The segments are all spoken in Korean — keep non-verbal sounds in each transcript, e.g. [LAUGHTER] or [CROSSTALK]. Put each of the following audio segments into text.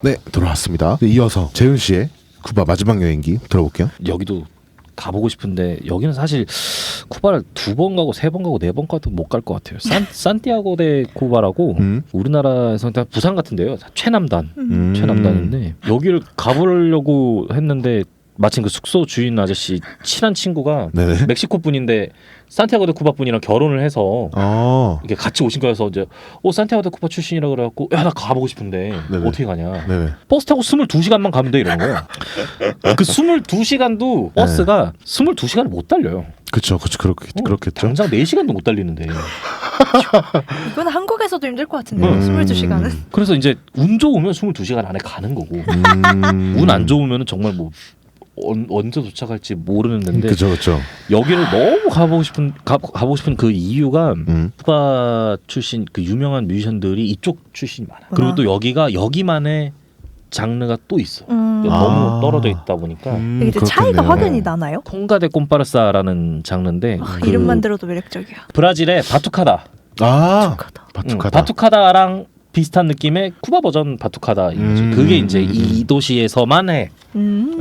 네, 돌아왔습니다. 네, 이어서 재훈 씨의 쿠바 마지막 여행기 들어볼게요. 여기도 가보고 싶은데 여기는 사실 쿠바를 두 번 가고 세 번 가고 네 번 가도 못 갈 것 같아요. 산 [LAUGHS] 산티아고 데 쿠바라고 음. 우리나라에서 다 부산 같은데요. 최남단 음. 최남단인데 여기를 가보려고 했는데 마침 그 숙소 주인 아저씨 친한 친구가 네네. 멕시코 분인데 산티아고 데 쿠바 분이랑 결혼을 해서 어, 이게 같이 오신 거여서 이제 어 산티아고 데 쿠바 출신이라 그래갖고 야 나 가보고 싶은데 네네. 어떻게 가냐 네네. 버스 타고 22시간만 가면 돼 이러는 거야 그 22시간도 버스가 22시간을 못 달려요 그쵸, 그쵸, 그렇겠, 어, 그렇겠죠. 당장 4시간도 못 달리는데 이건 한국에서도 힘들 것 같은데 음. 22시간은 그래서 이제 운 좋으면 22시간 안에 가는 거고 음. 운안 좋으면 정말 뭐 언, 언제 도착할지 모르는데 그쵸, 그쵸. 여기를 너무 가보고 싶은 가, 가보고 싶은 그 이유가 음. 쿠바 출신 그 유명한 뮤지션들이 이쪽 출신이 많아. 그리고 또 여기가 여기만의 장르가 또 있어. 음. 아. 너무 떨어져 있다 보니까 음, 이게 이제 차이가 그렇겠네요. 확연히 나나요? 콩가데 꼼파르사라는 장르인데 아, 그 이름만 들어도 매력적이야. 브라질의 바투카다. 아, 착하다. 바투카다. 음, 바투카다랑 비슷한 느낌의 쿠바 버전 바투카다. 음. 그게 이제 이 도시에서만 해. 음.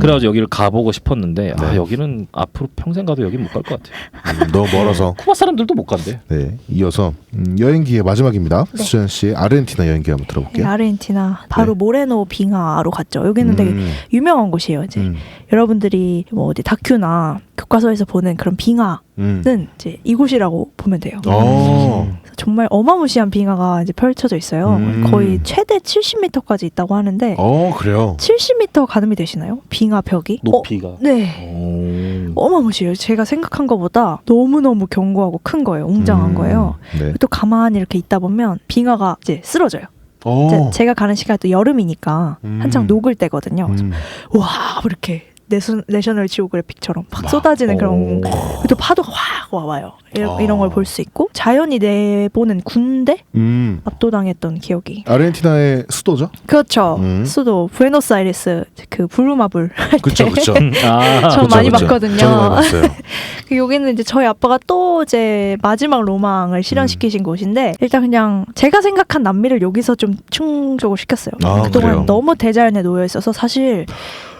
그래가지고 여기를 가보고 싶었는데 아 네. 여기는 앞으로 평생 가도 여기 못 갈 것 같아요. 음, 너무 멀어서. [LAUGHS] 쿠바 사람들도 못 간대. 네, 이어서 음, 여행기의 마지막입니다. 네. 수전 씨의 아르헨티나 여행기 한번 네, 들어볼게요. 아르헨티나 바로 네. 모레노 빙하로 갔죠. 여기는 되게 음, 유명한 곳이에요. 이제 음, 여러분들이 뭐 어디 다큐나 교과서에서 보는 그런 빙하는 음. 이제 이곳이라고 보면 돼요. 어, 정말 어마무시한 빙하가 이제 펼쳐져 있어요. 음. 거의 최대 70m까지 있다고 하는데 어, 그래요. 70m 가늠이 되시나요? 빙하 벽이? 높이가. 어, 네. 오. 어마무시해요. 제가 생각한 것보다 너무너무 견고하고 큰 거예요. 웅장한 음, 거예요. 네. 또 가만히 이렇게 있다 보면 빙하가 이제 쓰러져요. 어, 제- 제가 가는 시간이 또 여름이니까 음. 한창 녹을 때거든요. 음. 와 이렇게 내셔, 내셔널 지오그래픽처럼 막 와. 쏟아지는 그런 오. 또 파도가 확 와와요. 이런, 아. 이런 걸 볼 수 있고 자연이 내보는 군대 음. 압도당했던 기억이. 아르헨티나의 수도죠? 그렇죠. 음. 수도 부에노스아이레스 그 때. 그쵸, 그쵸. [LAUGHS] 아, 저 그쵸, 많이 그쵸. 봤거든요. 저도 많이 봤어요. [LAUGHS] 그 여기는 이제 저희 아빠가 또 이제 마지막 로망을 실현시키신 곳인데 일단 그냥 제가 생각한 남미를 여기서 좀 충족을 시켰어요. 아, 그동안 그래요? 너무 대자연에 놓여 있어서 사실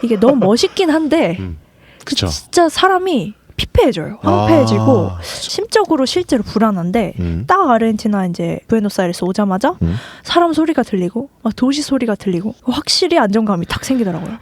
이게 너무 [LAUGHS] 멋있긴 한데 음. 그. 진짜 사람이 피폐해져요. 황폐해지고 아, 심적으로 실제로 불안한데 음. 딱 아르헨티나 이제 부에노스아이레스 오자마자 음. 사람 소리가 들리고 막 도시 소리가 들리고 확실히 안정감이 탁 생기더라고요.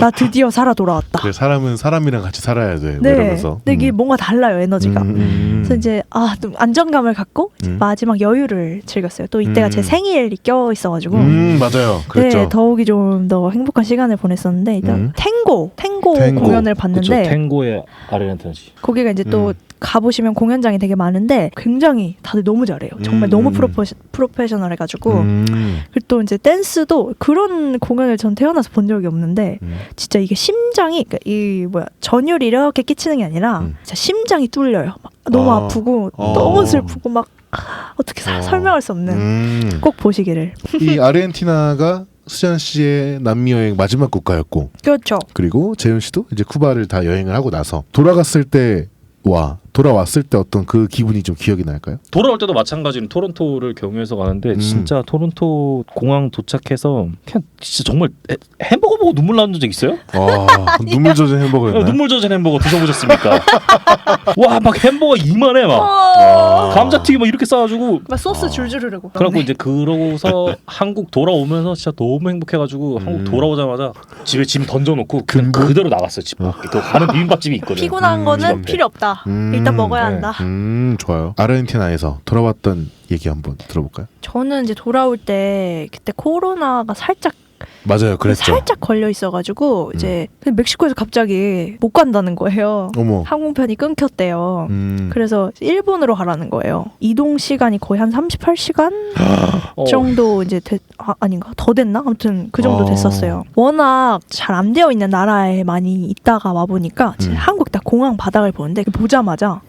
나 드디어 살아 돌아왔다. 그래 사람은 사람이랑 같이 살아야 돼. 뭐 네. 이러면서. 근데 이게 뭔가 달라요 에너지가. 음, 음. 그래서 이제 아 좀 안정감을 갖고 음. 마지막 여유를 즐겼어요. 또 이때가 음. 제 생일이 껴 있어가지고 음, 맞아요. 그랬죠. 네 더욱이 좀 더 행복한 시간을 보냈었는데 일단 음. 탱고 탱고, 탱고. 공연을 그쵸, 봤는데 탱고의 아르헨티나 지. 거기가 이제 또 음. 가보시면 공연장이 되게 많은데 굉장히 다들 너무 잘해요. 정말 음. 너무 프로페, 프로페셔널 해가지고 음. 그리고 또 이제 댄스도 그런 공연을 전 태어나서 본 적이 없는데 음. 진짜 이게 심장이 그러니까 이 뭐야 전율이 이렇게 끼치는 게 아니라 음. 진짜 심장이 뚫려요. 막 너무 아. 아. 프고 어. 너무 슬프고 막 아, 어떻게 사- 어. 설명할 수 없는 음. 꼭 보시기를. 이 아르헨티나가 수잔 씨의 남미 여행 마지막 국가였고 그렇죠. 그리고 재윤 씨도 이제 쿠바를 다 여행을 하고 나서 돌아갔을 때와 돌아왔을 때 어떤 그 기분이 좀 기억이 날까요? 돌아올 때도 마찬가지로 토론토를 경유해서 가는데 음. 진짜 토론토 공항 도착해서 그냥 진짜 정말 해- 햄버거 보고 눈물 나는 적 있어요? 아, 눈물 젖은 햄버거였나요? 눈물 젖은 햄버거 드셔보셨습니까? [LAUGHS] 와 막 햄버거 이만해 막 아. 감자튀김 막 이렇게 싸가지고 막 소스 아. 줄줄 흐르고. 그래갖고 이제 그러고서 [LAUGHS] 한국 돌아오면서 진짜 너무 행복해가지고 음. 한국 돌아오자마자 집에 짐 던져놓고 그냥 근본? 그대로 나갔어요 집 밖에 그 가는 비빔밥집이 있거든 피곤한 음, 거는 음. 필요 없다. 음. 일단 먹어야 네. 한다. 음, 좋아요. 아르헨티나에서 돌아왔던 얘기 한번 들어볼까요? 저는 이제 돌아올 때 그때 코로나가 살짝 맞아요, 그랬죠. 살짝 걸려 있어가지고 음. 이제 멕시코에서 갑자기 못 간다는 거예요. 어머. 항공편이 끊겼대요. 음. 그래서 일본으로 가라는 거예요. 이동 시간이 거의 한 38시간 [GASPS] 어. 정도 이제 됐, 아, 아닌가 더 됐나? 아무튼 그 정도 어. 됐었어요. 워낙 잘 안 되어 있는 나라에 많이 있다가 와 보니까 음. 한국 딱 공항 바닥을 보는데 보자마자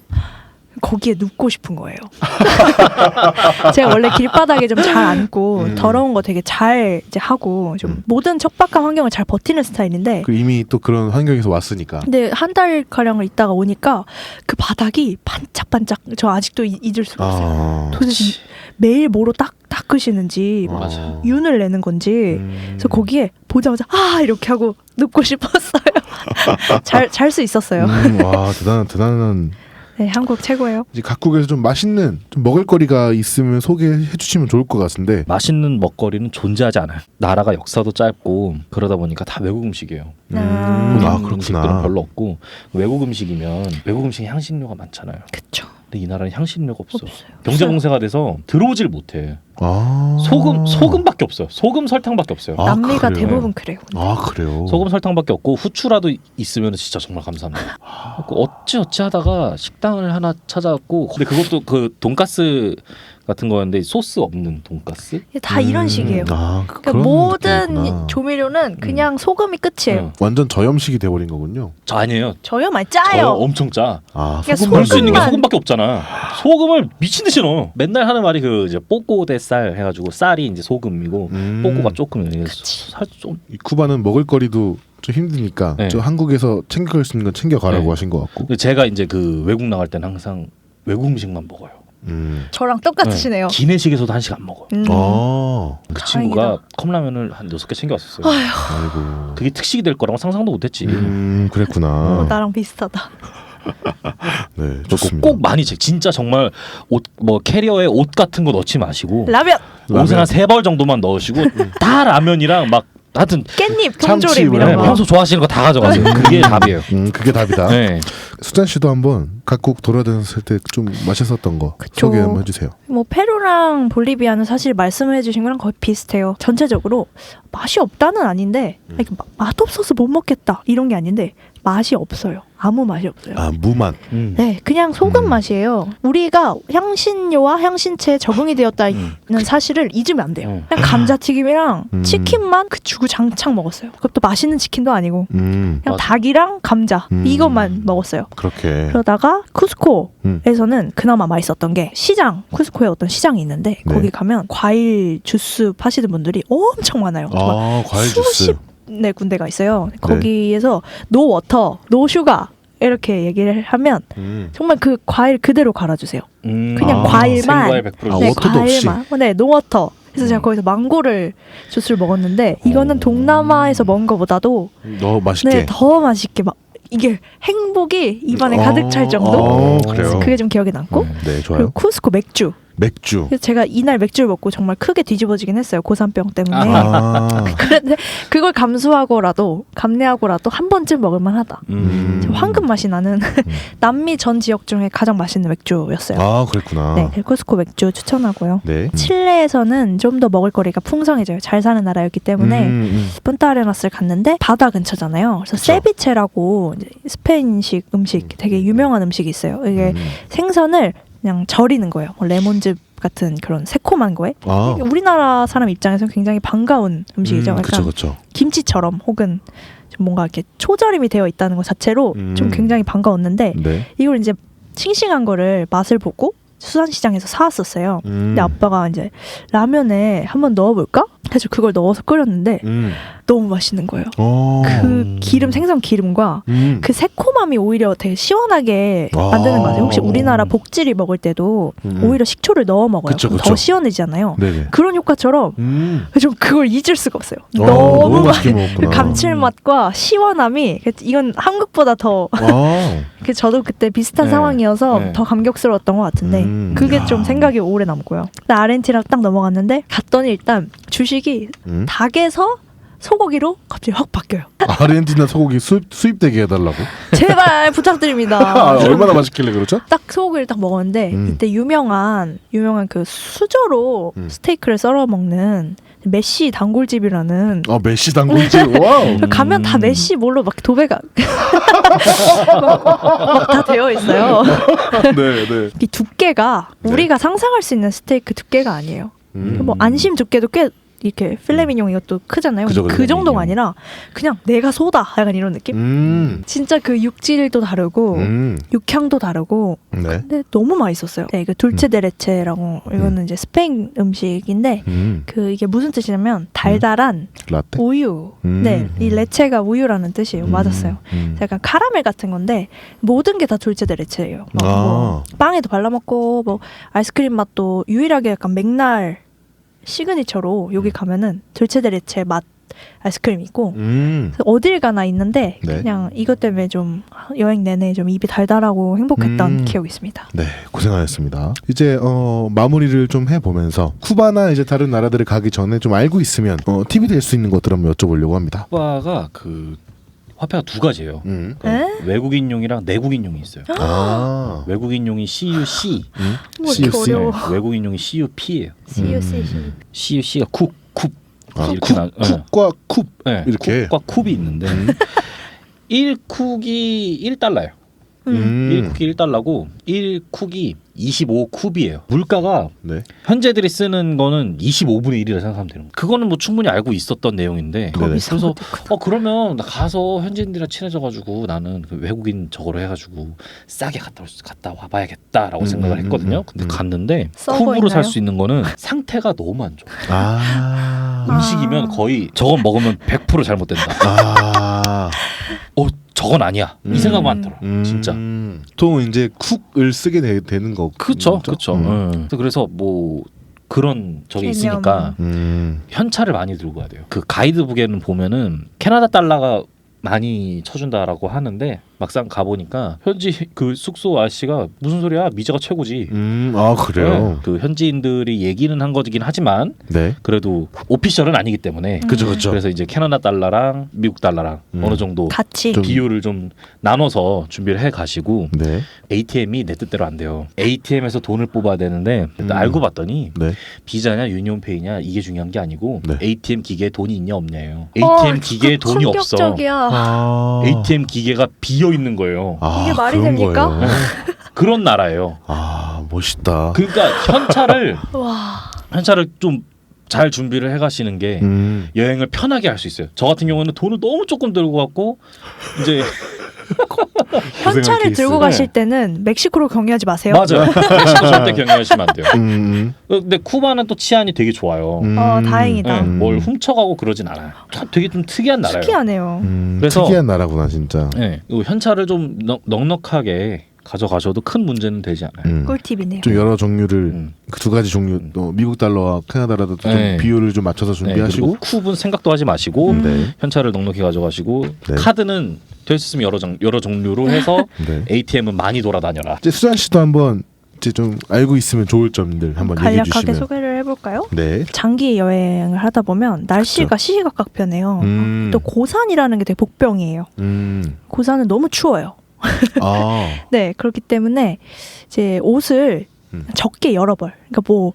거기에 눕고 싶은 거예요. [LAUGHS] 제가 원래 길바닥에 좀 잘 앉고 음. 더러운 거 되게 잘 이제 하고 좀 음. 모든 척박한 환경을 잘 버티는 스타일인데 그 이미 또 그런 환경에서 왔으니까. 근데 한 달 가량을 있다가 오니까 그 바닥이 반짝반짝 저 아직도 이- 잊을 수가 없어요. 아. 도대체 매일 뭐로 딱 닦으시는지 어. 맞아요. 윤을 내는 건지 음. 그래서 거기에 보자마자 아 이렇게 하고 눕고 [LAUGHS] 싶었어요. 잘 잘 수 있었어요. 음, 와 대단한 대단한 네, 한국 최고예요. 이제 각국에서 좀 맛있는 좀 먹을거리가 있으면 소개해 주시면 좋을 것 같은데 맛있는 먹거리는 존재하지 않아요. 나라가 역사도 짧고 그러다 보니까 다 외국 음식이에요. 음, 아. 아 한국 음식들은 그렇구나 별로 없고 외국 음식이면 외국 음식에 향신료가 많잖아요. 그쵸. 근데 이 나라는 향신료가 없어. 없어요. 경제 공세가 돼서 들어오질 못해. 아 소금 소금밖에 없어요. 소금 설탕밖에 없어요. 아, 남미가 그래요? 대부분 그래요. 아 그래요 소금 설탕밖에 없고 후추라도 있으면 진짜 정말 감사합니다. 그 어찌 어찌 하다가 식당을 하나 찾아갖고 근데 그것도 그 돈가스 같은 거였는데 소스 없는 돈가스? 다 이런 음, 식이에요. 아, 그러니까 그런 모든 느낌이구나. 조미료는 그냥 소금이 끝이에요. 응. 완전 저염식이 돼버린 거군요 저 아니에요. 저요 많이 저 짜요. 엄청 짜. 아 그러니까 소금만 넣을 수 있는 게 소금만- 소금밖에 없잖아. 소금을 미친 듯이 넣어. 맨날 하는 말이 그 이제 뽀꼬 대 쌀 해가지고 쌀이 이제 소금이고 음. 뽀꼬가 조금 이게. 살좀 이 쿠바는 먹을거리도 좀 힘드니까 네. 저 한국에서 챙겨갈 수 있는 건 챙겨가라고 네. 하신 것 같고 제가 이제 그 외국 나갈 때는 항상 외국 음식만 먹어요. 음. 저랑 똑같으시네요. 네. 기내식에서도 한식 안 먹어. 음. 아그 다행이다. 친구가 컵라면을 한 여섯 개 챙겨왔었어요. 아이고 그게 특식이 될 거라고 상상도 못했지. 음 어, 그랬구나 나랑 비슷하다. [LAUGHS] 네 꼭, 좋습니다 꼭 많이 제 진짜 정말 옷 뭐 캐리어에 옷 같은 거 넣지 마시고 라면, 옷에 한세 벌 정도만 넣으시고 다 라면이랑 막 하여튼 깻잎, 통조림 뭐 이런 네, 거. 평소 좋아하시는 거 다 가져가세요. 그게 답이에요. 음 그게 답이다 네. 수잔 씨도 한번 각국 돌아다녔을 때 좀 맛있었던 거 그쵸. 소개 한번 해주세요 뭐 페루랑 볼리비아는 사실 말씀을 해주신 거랑 거의 비슷해요. 전체적으로 맛이 없다는 아닌데 음. 마- 맛없어서 못 먹겠다 이런 게 아닌데 맛이 없어요. 아무 맛이 없어요. 아 무만 음. 네, 그냥 소금 음. 맛이에요. 우리가 향신료와 향신채에 적응이 되었다는 음. 사실을 잊으면 안 돼요. 음. 그냥 감자튀김이랑 음. 치킨만 그 주구장창 먹었어요. 그것도 맛있는 치킨도 아니고 음 그냥. 닭이랑 감자 음. 이것만 먹었어요. 그렇게 그러다가 음. 쿠스코에서는 그나마 맛있었던 게 시장 쿠스코에 어떤 시장이 있는데 네. 거기 가면 과일 주스 파시는 분들이 엄청 많아요. 아 과일 수십 주스 네 군데가 있어요. 네. 거기에서 노 워터, 노 슈가 이렇게 얘기를 하면 음. 정말 그 과일 그대로 갈아주세요. 음. 그냥 아, 과일만. 생과일 100% 아, 네, 워터도 없이? 과일만. 어, 네, 노 워터. 그래서 제가 음. 거기서 망고를 주스를 먹었는데 이거는 어. 동남아에서 먹은 것보다도 너 맛있게 네, 더 맛있게 막 이게 행복이 입안에 가득 찰 정도. 어, 그래요 그게 좀 기억에 남고 음. 네 좋아요 그리고 쿠스코 맥주. 맥주 그래서 제가 이날 맥주를 먹고 정말 크게 뒤집어지긴 했어요. 고산병 때문에. 아 [LAUGHS] 그런데 그걸 감수하고라도 감내하고라도 한 번쯤 먹을 만하다. 음. 좀 황금 맛이 나는 [LAUGHS] 남미 전 지역 중에 가장 맛있는 맥주였어요. 아 그랬구나 네, 쿠스코 맥주 추천하고요. 네 음. 칠레에서는 좀 더 먹을거리가 풍성해져요. 잘 사는 나라였기 때문에 음, 음. 푼타아레나스를 갔는데 바다 근처잖아요. 그래서 그쵸. 세비체라고 스페인식 음식 되게 유명한 음식이 있어요. 이게 음. 생선을 그냥 절이는 거예요. 뭐 레몬즙 같은 그런 새콤한 거에 아 우리나라 사람 입장에서는 굉장히 반가운 음식이죠. 음, 그쵸 그쵸 김치처럼 혹은 좀 뭔가 이렇게 초절임이 되어 있다는 것 자체로 음. 좀 굉장히 반가웠는데 네 이걸 이제 싱싱한 거를 맛을 보고 수산시장에서 사왔었어요. 음. 근데 아빠가 이제 라면에 한번 넣어볼까? 해서 그걸 넣어서 끓였는데 음. 너무 맛있는 거예요. 어. 그 기름 생선 기름과 음. 그 새콤함이 오히려 되게 시원하게 아. 만드는 거죠. 혹시 우리나라 복지리 먹을 때도 음. 오히려 식초를 넣어 먹어요. 그쵸, 그쵸. 더 시원해지잖아요. 네네 그런 효과처럼 음. [LAUGHS] 좀 그걸 잊을 수가 없어요. 어, 너무, 너무 그 먹었구나 감칠맛과 시원함이 그 이건 한국보다 더 아. [LAUGHS] 그 저도 그때 비슷한 네. 상황이어서 네. 더 감격스러웠던 것 같은데 음. 그게 야. 좀 생각이 오래 남고요. 근데 아르헨티나 딱 넘어갔는데 갔더니 일단 주식이 음. 닭에서 소고기로 갑자기 확 바뀌어요. 아르헨티나 소고기 수입 수입되게 해달라고 제발 [LAUGHS] 아, 부탁드립니다. 얼마나 맛있길래 그렇죠 딱 소고기를 딱 먹었는데 음. 이때 유명한 유명한 그 수저로 음. 스테이크를 썰어 먹는 메시 단골집이라는 아 메시 단골집 와우 [LAUGHS] 가면 다 음. 메시 뭘로 막 도배가 [LAUGHS] 막다 되어 있어요. 네 네 이 두께가 네. 우리가 상상할 수 있는 스테이크 두께가 아니에요. 음. 뭐 안심 두께도 꽤 이렇게 필레미뇽 이것도 크잖아요. 그죠, 그. 정도가. 아니라 그냥 내가 소다 약간 이런 느낌. 음. 진짜 그 육질도 다르고 음. 육향도 다르고 네. 근데 너무 맛있었어요. 네, 이거 돌체 데레체라고 이거는 이제 스페인 음식인데 음. 그 이게 무슨 뜻이냐면 달달한 라떼. 우유. 음. 네, 이 레체가 우유라는 뜻이에요. 음. 맞았어요. 음. 약간 카라멜 같은 건데 모든 게 다 돌체 데레체예요. 막 아. 뭐 빵에도 발라 먹고 뭐 아이스크림 맛도 유일하게 약간 맥날 시그니처로 여기 가면은 돌체 데레체 맛 아이스크림이 있고 음. 어딜 가나 있는데 네. 그냥 이것 때문에 좀 여행 내내 좀 입이 달달하고 행복했던 음. 기억이 있습니다. 네, 고생하셨습니다. 이제 어, 마무리를 좀 해보면서 쿠바나 이제 다른 나라들을 가기 전에 좀 알고 있으면 어, 팁이 될 수 있는 것들 한번 여쭤보려고 합니다. 쿠바가 그 화폐가 두 가지예요. 음. 그 에? 외국인용이랑 내국인용이 있어요. 아, 외국인용이 CUC, 음. 뭐 CUC. 이렇게 어려워. 네, 외국인용이 CUP예요. CUC. 음. CUC가 쿡, 쿱. 아, 이렇게 나- 네. 쿡과 쿱. 네, 이렇게? 쿡과 쿱이 있는데 [LAUGHS] 1쿡이 1달러예요. 음. 1쿡이 1달러고 1쿡이 25쿱이에요. 물가가 네. 현재들이 쓰는 거는 25분의 1이라 생각하면 되는 거예요. 그거는 뭐 충분히 알고 있었던 내용인데 네네. 그래서 어 그러면 나 가서 현지인들이랑 친해져 가지고 나는 그 외국인 저거로 해 가지고 싸게 갔다 올 수, 갔다 와 봐야겠다라고 음, 생각을 음, 했거든요. 음, 근데 음. 갔는데 쿱으로 살? 수 있는 거는 상태가 너무 안 좋아. 아. 음식이면 거의 저건 먹으면 100% 잘못된다. 아. 어 저건 아니야. 음. 이 생각만 들어. 음. 진짜. 또 이제 쿡을 쓰게 되, 는 거. 그쵸, 그쵸. 음. 음. 그래서 뭐 그런 적이 개념. 있으니까 음. 현찰을 많이 들고 가야 돼요. 그 가이드북에는 보면은 캐나다 달러가 많이 쳐준다라고 하는데 막상 가보니까 현지 그 숙소 아저씨가 무슨 소리야 미자가 최고지. 음. 아 그래요. 네. 그 현지인들이 얘기는 한 거긴 하지만 네. 그래도 오피셜은 아니기 때문에 음. 그죠 그죠. 그래서 이제 캐나다 달러랑 미국 달러랑 음. 어느 정도 같이 좀- 비율을 좀 나눠서 준비를 해 가시고 네. ATM이 내 뜻대로 안 돼요. ATM에서 돈을 뽑아야 되는데 음. 알고 봤더니 네. 비자냐 유니온페이냐 이게 중요한 게 아니고 네. ATM 기계에 돈이 있냐 없냐예요. 어, ATM 기계에 진짜 돈이 없어. 아. ATM 기계가 비어 있는 거예요. 아, 이게 말이 그런 됩니까? 거예요. 그런 나라예요. 아 멋있다. 그러니까 현찰을 [LAUGHS] 와. 현찰을 좀 잘 준비를 해 가시는 게 음. 여행을 편하게 할 수 있어요. 저 같은 경우는 돈을 너무 조금 들고 갔고 이제 현찰을 케이스. 들고 네. 가실 때는 멕시코로 경유하지 마세요. 맞아요. 멕시코 절대 경유하시면 안 돼요. 음. 어, 근데 쿠바는 또 치안이 되게 좋아요. 음. 어, 다행이다. 네, 뭘 훔쳐가고 그러진 않아요. 참 되게 좀 특이한 나라예요. 특이하네요. 음, 그래서- 특이한 나라구나 진짜. 네, 그리고 현찰을 좀 넉, 넉넉하게 가져가셔도 큰 문제는 되지 않아요. 음. 꿀팁이네요. 좀 여러 종류를 음. 그두 가지 종류 또 미국 달러와 캐나다라도 좀 네. 비율을 좀 맞춰서 네, 준비하시고 그리고 쿱은 생각도 하지 마시고 음. 네. 현찰을 넉넉히 가져가시고 네. 카드는 될수 있으면 여러 종 여러 종류로 해서 [LAUGHS] 네. ATM은 많이 돌아다녀라. 이제 수잔 씨도 한번 이제 좀 알고 있으면 좋을 점들 한번 얘기해 간략하게 주시면. 소개를 해볼까요? 네. 장기 여행을 하다 보면 날씨가 시시각각 변해요. 음. 또 고산이라는 게 되게 복병이에요. 음. 고산은 너무 추워요. [LAUGHS] 아. 네, 그렇기 때문에 이제 옷을 음. 적게 여러 벌. 그러니까 뭐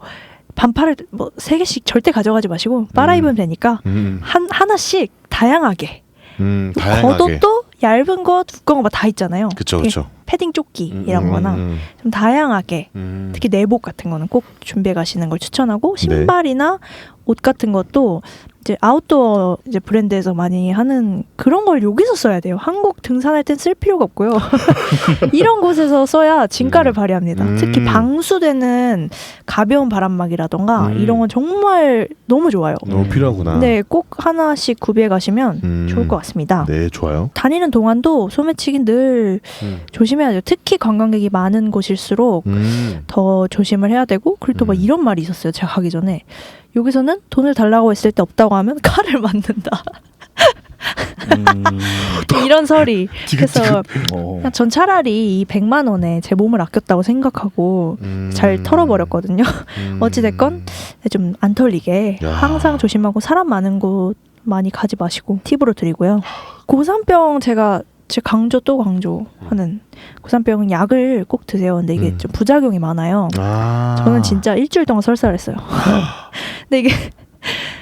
반팔을 뭐 세 개씩 절대 가져가지 마시고 빨아 음. 입으면 되니까 음. 한 하나씩 다양하게. 음. 다양하게. 겉옷도 얇은 거, 두꺼운 거 다 있잖아요. 그쵸 이게 그쵸. 패딩 조끼 이런 거나 음. 좀 다양하게 음. 특히 내복 같은 거는 꼭 준비해 가시는 걸 추천하고 네. 신발이나 옷 같은 것도 이제 아웃도어 이제 브랜드에서 많이 하는 그런 걸 여기서 써야 돼요. 한국 등산할 땐 쓸 필요가 없고요. [LAUGHS] 이런 곳에서 써야 진가를 음. 발휘합니다. 음. 특히 방수되는 가벼운 바람막이라던가 음. 이런 건 정말 너무 좋아요. 너무 필요하구나. 네, 꼭 하나씩 구비해 가시면 음. 좋을 것 같습니다. 네, 좋아요. 다니는 동안도 소매치기 늘 음. 조심해야죠. 특히 관광객이 많은 곳일수록 음. 더 조심을 해야 되고 그리고 또막 음. 이런 말이 있었어요. 제가 가기 전에 여기서는 돈을 달라고 했을 때 없다고 하면 [LAUGHS] 칼을 맞는다. 음, [LAUGHS] 이런 설이. [LAUGHS] 그래서 어. 그냥 전 차라리 이 100만 원에 제 몸을 아꼈다고 생각하고 음. 잘 털어버렸거든요. 음. 어찌됐건 좀 안 털리게 야. 항상 조심하고 사람 많은 곳 많이 가지 마시고 팁으로 드리고요. 고산병 제가 제 강조 또 강조하는 고산병은 약을 꼭 드세요. 근데 이게 음. 좀 부작용이 많아요. 아. 저는 진짜 일주일 동안 설사했어요. [LAUGHS] 근데 이게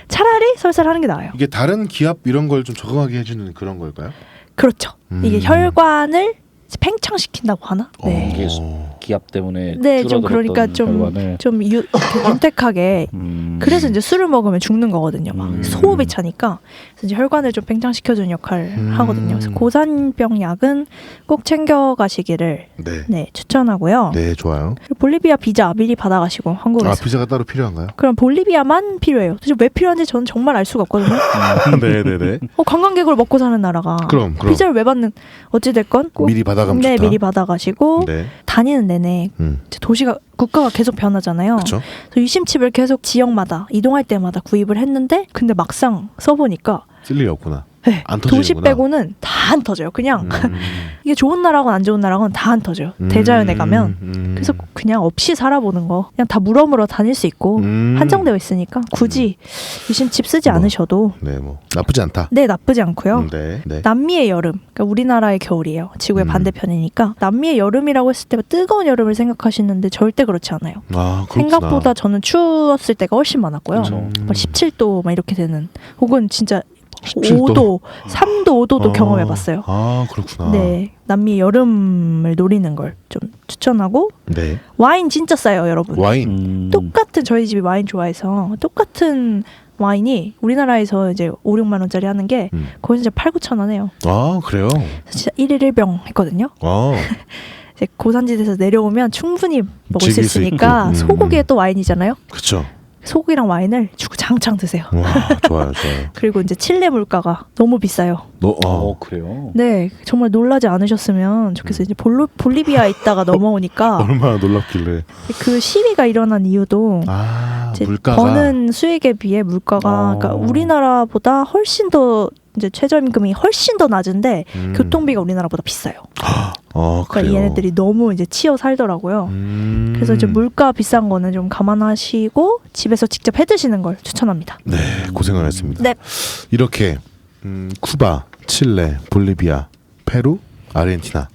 차라리 설사하는 게 나아요. 이게 다른 기압 이런 걸 좀 적응하게 해주는 그런 걸까요? 그렇죠. 음. 이게 혈관을 팽창시킨다고 하나? 네. 어. 기압 때문에 네, 좀 그러니까 좀- 결과를. 좀 유, 이렇게 [LAUGHS] 윤택하게 음. 그래서 이제 술을 먹으면 죽는 거거든요. 막 음. 소음이 차니까 그래서 이제 혈관을 좀 팽창시켜주는 역할을 음. 하거든요. 그래서 고산병 약은 꼭 챙겨 가시기를 네. 네 추천하고요. 네, 좋아요. 볼리비아 비자 미리 받아가시고 아, 한국에서. 비자가 따로 필요한가요? 그럼 볼리비아만 필요해요. 도대체 왜 필요한지 저는 정말 알 수가 없거든요. [LAUGHS] 네, 네, 네. [LAUGHS] 어, 관광객으로 먹고 사는 나라가 그럼, 그럼. 비자를 왜 받는 어찌 됐건 꼭 미리 받아가면 네 좋다. 미리 받아가시고 네. 다니는 내내 음. 도시가 국가가 계속 변하잖아요. 그렇죠. 그래서 유심칩을 계속 지역마다 이동할 때마다 구입을 했는데 근데 막상 써보니까 쓸 일이 없구나. 네, 안 도시 터지는구나. 빼고는 다 안 터져요. 그냥 음. [LAUGHS] 이게 좋은 나라건 안 좋은 나라건 다 안 터져요. 음. 대자연에 가면 음. 그래서 그냥 없이 살아보는 거 그냥 다 물어물어 다닐 수 있고 음. 한정되어 있으니까 굳이 유심칩 쓰지 뭐. 않으셔도 네, 뭐 나쁘지 않다. 네 나쁘지 않고요. 음, 네. 네. 남미의 여름, 그러니까 우리나라의 겨울이에요. 지구의 음. 반대편이니까 남미의 여름이라고 했을 때 뜨거운 여름을 생각하시는데 절대 그렇지 않아요. 아, 그렇구나. 생각보다 저는 추웠을 때가 훨씬 많았고요. 그쵸. 음. 막 17도 막 이렇게 되는 혹은 진짜 17도? 5도, 3도, 5도도 아, 경험해봤어요. 아, 그렇구나. 네, 남미 여름을 노리는 걸 좀 추천하고 네. 와인 진짜 싸요, 여러분. 와인. 음. 똑같은 저희 집이 와인 좋아해서 똑같은 와인이 우리나라에서 이제 5, 6만 원짜리 하는 게 음. 거의 진짜 8, 9천 원 해요. 아, 그래요. 진짜 1일 1병 했거든요. 아, 이제 고산지대에서 내려오면 충분히 먹을 수 있으니까. 음. 소고기에 또 와인이잖아요. 그렇죠. 소고기랑 와인을 주구장창 드세요. 와, 좋아요, 좋아요. [LAUGHS] 그리고 이제 칠레 물가가 너무 비싸요. 너, 어 어, 그래요. 네, 정말 놀라지 않으셨으면 좋겠어요. 이제 볼로, 볼리비아 있다가 넘어오니까 [LAUGHS] 얼마나 놀랍길래. 그 시위가 일어난 이유도 아, 이제 물가가. 버는 수익에 비해 물가가 어. 그러니까 우리나라보다 훨씬 더 이제 최저임금이 훨씬 더 낮은데 음. 교통비가 우리나라보다 비싸요. 어, [GASPS] 그러니까 그래요. 얘네들이 너무 이제 치여 살더라고요. 음. 그래서 이제 물가 비싼 거는 좀 감안하시고 집에서 직접 해 드시는 걸 추천합니다. 네, 고생하셨습니다. 네. 이렇게 음, 쿠바, 칠레, 볼리비아, 페루, 아르헨티나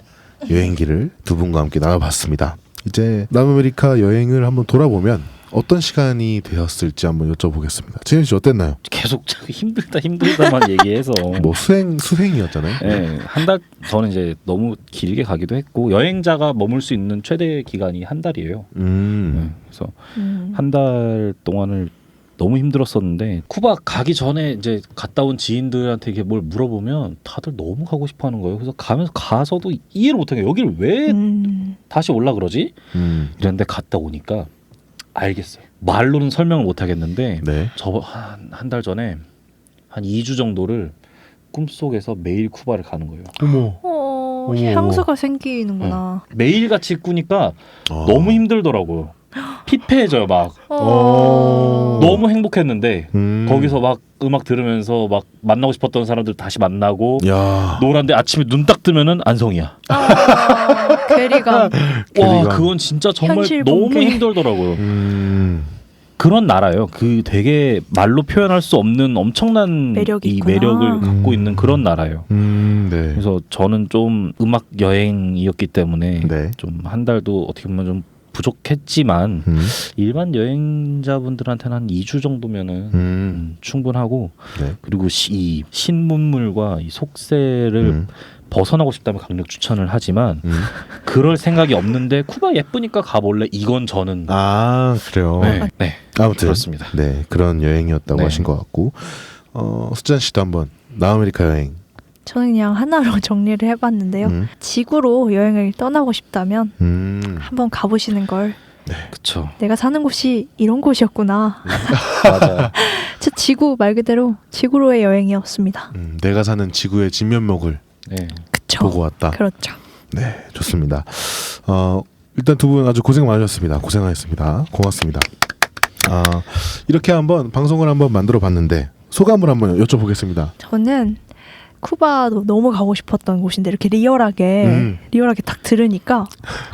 여행기를 두 분과 함께 나눠봤습니다. 이제 남아메리카 여행을 한번 돌아보면 어떤 시간이 되었을지 한번 여쭤보겠습니다. 지현 씨 어땠나요? 계속 자꾸 힘들다 힘들다만 [LAUGHS] 얘기해서 뭐 수행 수행이었잖아요. 네, 한달 저는 이제 너무 길게 가기도 했고 여행자가 머물 수 있는 최대 기간이 한 달이에요. 음, 네, 그래서 음. 한달 동안을 너무 힘들었었는데 쿠바 가기 전에 이제 갔다 온 지인들한테 이게 뭘 물어보면 다들 너무 가고 싶어 하는 거예요. 그래서 가면서 가서도 이해를 못하는 거예요. 여기를 왜 음. 다시 올라 그러지? 음, 이랬는데 갔다 오니까 알겠어요. 말로는 설명을 못 하겠는데 네. 저한한 달 전에 한 2주 정도를 꿈속에서 매일 쿠바를 가는 거예요. 어머, 어, 어머. 향수가 생기는구나. 매일 같이 꾸니까 어. 너무 힘들더라고요. 피폐해져요 막. 어. 너무 행복했는데 음. 거기서 막 음악 들으면서 막 만나고 싶었던 사람들 다시 만나고 야, 노란데 아침에 눈 딱 뜨면은 안성이야. 아, [LAUGHS] 괴리감. 와 괴리감. 그건 진짜 정말 현실 너무. 힘들더라고요. 음, 그런 나라예요. 그 되게 말로 표현할 수 없는 엄청난 매력이 이 있구나. 매력을 갖고 음. 있는 그런 나라예요. 음, 네, 그래서 저는 좀 음악 여행이었기 때문에 네. 좀 한 달도 어떻게 보면 좀 부족했지만 음, 일반 여행자분들한테는 한 2주 정도면은 음, 음, 충분하고 네. 그리고 시, 이 신문물과 이 속세를 음, 벗어나고 싶다면 강력 추천을 하지만 음. [LAUGHS] 그럴 생각이 없는데 쿠바 예쁘니까 가볼래 이건 저는 아, 그래요. 네, 네 아무튼 그렇습니다. 네 그런 여행이었다고 네. 하신 것 같고 어, 수잔 씨도 한번 남아메리카 여행 저는 그냥 하나로 [LAUGHS] 정리를 해봤는데요. 음, 지구로 여행을 떠나고 싶다면 음, 한번 가보시는 걸 그쵸 내가 사는 곳이 이런 곳이었구나. [LAUGHS] 맞아요. 저 지구 말 그대로 지구로의 여행이었습니다. 음, 내가 사는 지구의 진면목을 네. 그쵸? 보고 왔다. 그렇죠. 네, 좋습니다. 어, 일단 두 분 아주 고생 많으셨습니다. 고생하셨습니다. 고맙습니다. 아, 이렇게 한번 방송을 한번 만들어 봤는데 소감을 한번 여쭤보겠습니다. 저는 쿠바도 너무 가고 싶었던 곳인데 이렇게 리얼하게 음. 리얼하게 딱 들으니까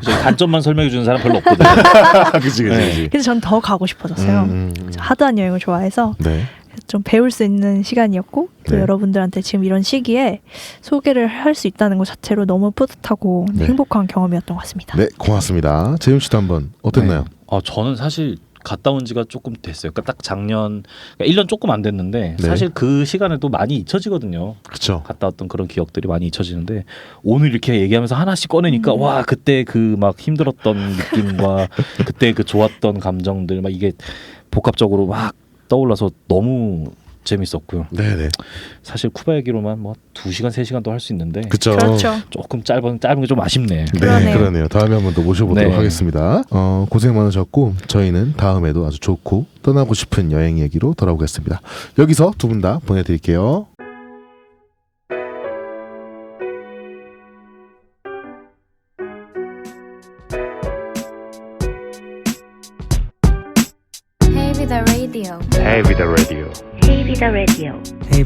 저희 단점만 설명해 주는 사람 별로 없거든요. [LAUGHS] 그치, 그치, 네. 그치. 그래서 전 더 가고 싶어졌어요. 음, 음, 음. 하드한 여행을 좋아해서 네, 좀 배울 수 있는 시간이었고 또 네. 여러분들한테 지금 이런 시기에 소개를 할 수 있다는 것 자체로 너무 뿌듯하고 네. 행복한 경험이었던 것 같습니다. 네, 고맙습니다. 재윤 씨도 한번 어땠나요? 네. 아 저는 사실 갔다 온 지가 조금 됐어요. 그러니까 딱 작년 그러니까 1년 조금 안 됐는데 네. 사실 그 시간에도 많이 잊혀지거든요. 그렇죠. 갔다 왔던 그런 기억들이 많이 잊혀지는데 오늘 이렇게 얘기하면서 하나씩 꺼내니까 음. 와 그때 그 막 힘들었던 느낌과 [LAUGHS] 그때 그 좋았던 감정들 막 이게 복합적으로 막 떠올라서 너무 재밌었고요. 네네. 사실 쿠바 얘기로만 뭐 2 시간 3 시간도 할 수 있는데 그렇죠. 그렇죠. 조금 짧은 짧은 게 좀 아쉽네. 네, 그러네요. 그러네요. 다음에 한번 더 모셔보도록 네. 하겠습니다. 어, 고생 많으셨고 저희는 다음에도 아주 좋고 떠나고 싶은 여행 얘기로 돌아오겠습니다. 여기서 두 분 다 보내드릴게요.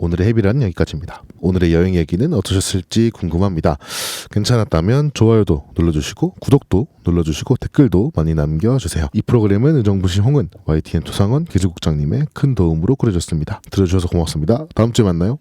오늘의 헤비란 여기까지입니다. 오늘의 여행 얘기는 어떠셨을지 궁금합니다. 괜찮았다면 좋아요도 눌러주시고 구독도 눌러주시고 댓글도 많이 남겨주세요. 이 프로그램은 의정부시 홍은 YTN 조상원 기술국장님의 큰 도움으로 꾸려졌습니다. 들어주셔서 고맙습니다. 다음 주에 만나요.